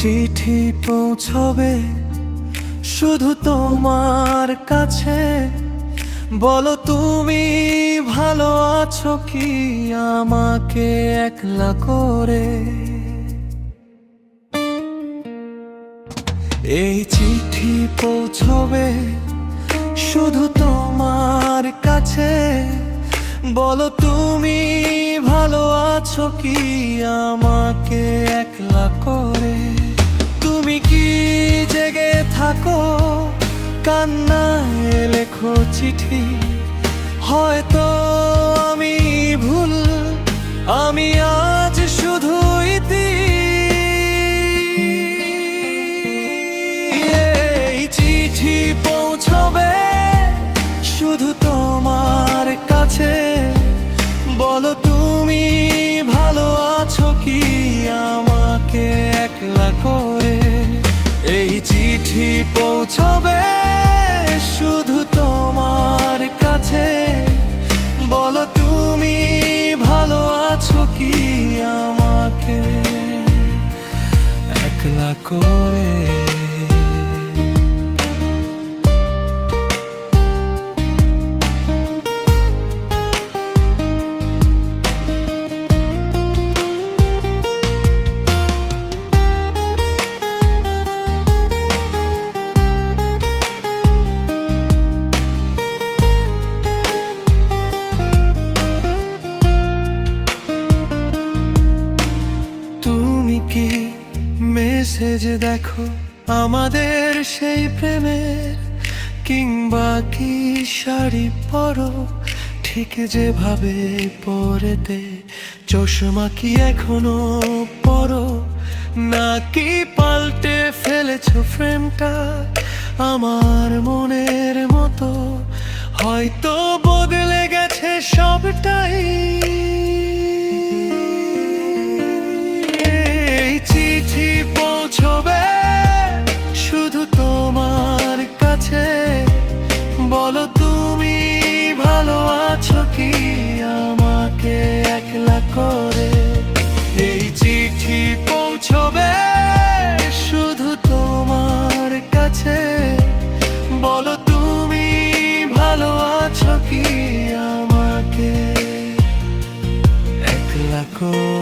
চিঠি পৌঁছবে শুধু তোমার কাছে। বলো, তুমি ভালো আছো কি আমাকে একলা করে? এই চিঠি পৌঁছবে শুধু তোমার কাছে। বলো, তুমি ভালো আছো কি আমাকে একলা করে? তুমি কি জেগে থাকো? কান্নায় লেখো চিঠি। হয়তো আমি ভুল, আমি আজ শুধু এই চিঠি পৌঁছবে শুধু তোমার কাছে। বলো তুমি ভালো আছো কি? চিঠি পৌঁছবে শুধু তোমার কাছে। বলো তুমি ভালো আছো কি আমাকে? একলা করে মেসেজ দেখো আমাদের সেই প্রেমের, কিংবা কি শাড়ি পরো, ঠিক যেভাবে পরেতে চশমা কি এখনও পরো? নাকি পাল্টে ফেলেছ ফ্রেমটা আমার মনের মতো? হয়তো বদলে গেছে সবটাই। go.